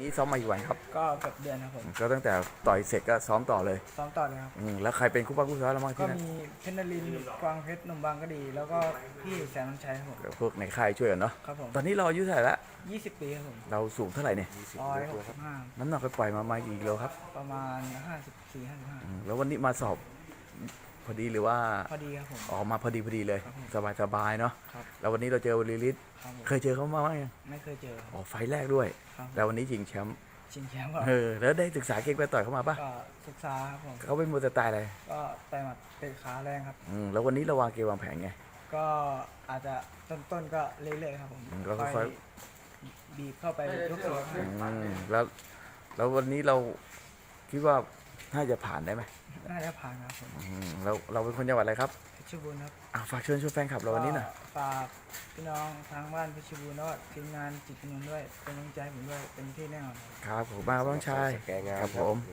นี่ซ้อมมากี่วันครับ ก็เกือบเดือนครับผม ก็ตั้งแต่ต่อยเสร็จก็ซ้อมต่อเลยซ้อมต่อเลยครับ อืมแล้วใครเป็นคู่ป้าคู่ซ้อมเราบ้างก็ที่นั่นมีเพชรนรินทร์กวางเพชรหนุ่มบางก็ดี แล้วก็พี่แสนน้ำชัยครับผมพวกในค่ายช่วยกันเนาะ ครับผมตอนนี้เราอายุเท่าไหร่ละ 20 ปีครับผมเราสูงเท่าไหร่เนี่ยร้อยหกสิบห้าน้ำหนักไปปล่อยมามากี่กิโลครับประมาณ 54 55อืมแล้ววันนี้มาสอบพ อดีหรือว่าพอดีครับผมออกมาพอดีพอดีเลยครับผมสบายสบายๆเนาะครับแล้ววันนี้เราเจอวลีลิศครับผมเคยเจอเขามาบ้างยังไม่เคยเจอครับอ๋อไฟล์แรกด้วย ครับแต่วันนี้ชิงแชมป์ชิงแชมป์ก็เออแล้วได้ศึกษาเก่งไปต่อยเขามาปะก็ศึกษาครับผมเขาเป็นมวยสไตล์อะไรก็ไปหมัดเตะขาแรงครับ อืมแล้ววันนี้เราวางเกมวางแผนไง ก็อาจจะต้นๆก็เรื่อยๆครับผมอืมก็ค่ค่ออยยบีบเข้าไปยกตัวครับอืมแล้วแล้ววันนี้เราคิดว่า น่าจะผ่านได้ไหมน่าจะผ่านครับผมอืมแล้วเราเป็นคนจังหวัดอะไรครับเพชรบูรณ์ครับอะฝากเชิญชวนแฟนคลับเราวันนี้หน่อย ก็ฝากพี่น้องทางบ้านเพชรบูรณ์แล้วก็ทีมงานจิตเงินด้วยเป็นกำลังใจให้ผมด้วยเป็นที่แน่นอนครับครับผมมาบ้างชายครับผม